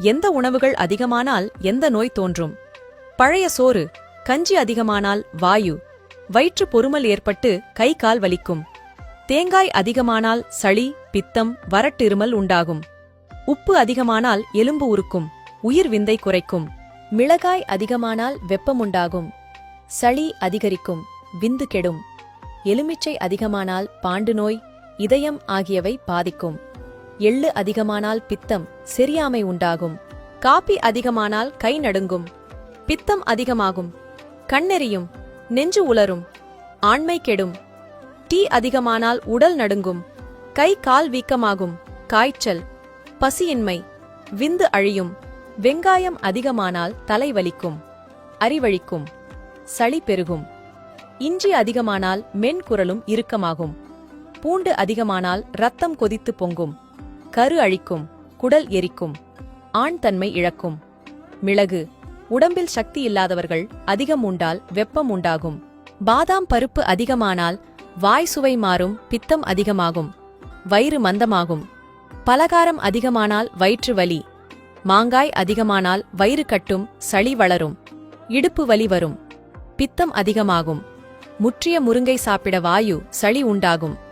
எந்த உணவுகள் அதிகமானால் எந்த நோய் தோன்றும்? பழைய சோறு கஞ்சி அதிகமானால் வாயு வயிற்று பொறுமல் ஏற்பட்டு கை கால் வலிக்கும். தேங்காய் அதிகமானால் சளி பித்தம் வரட்டிருமல் உண்டாகும். உப்பு அதிகமானால் எலும்பு உருக்கும் உயிர் விந்தை குறைக்கும். மிளகாய் அதிகமானால் வெப்பமுண்டாகும் சளி அதிகரிக்கும் விந்து கெடும். எலுமிச்சை அதிகமானால் பாண்டு நோய் இதயம் ஆகியவை பாதிக்கும். எள்ளு அதிகமானால் பித்தம் செரியாமை உண்டாகும். காப்பி அதிகமானால் கை நடுங்கும். பித்தம் அதிகமாகும். கண்ணெறியும் நெஞ்சு உலரும். ஆண்மை கெடும். டீ அதிகமானால் உடல் நடுங்கும். கை கால் வீக்கமாகும். காய்ச்சல். பசியின்மை. விந்து அழியும். வெங்காயம் அதிகமானால் தலைவலிக்கும் அறிவழிக்கும் சளி பெருகும். இஞ்சி அதிகமானால் மென்குரலும் இறுக்கமாகும். பூண்டு அதிகமானால் ரத்தம் கொதித்து பொங்கும். கரு அழிக்கும் குடல் எரிக்கும் ஆண் தன்மை இழக்கும். மிளகு உடம்பில் சக்தி இல்லாதவர்கள் அதிகம் உண்டால் வெப்பம் உண்டாகும். பாதாம் பருப்பு அதிகமானால் வாய் சுவை மாறும் பித்தம் அதிகமாகும் வயிறு மந்தமாகும். பலகாரம் அதிகமானால் வயிற்று வலி மாங்காய் அதிகமானால் வயிறு கட்டும் சளி வளரும் இடுப்பு வலி வரும் பித்தம் அதிகமாகும். முற்றிய முருங்கை சாப்பிட வாயு சளி உண்டாகும்.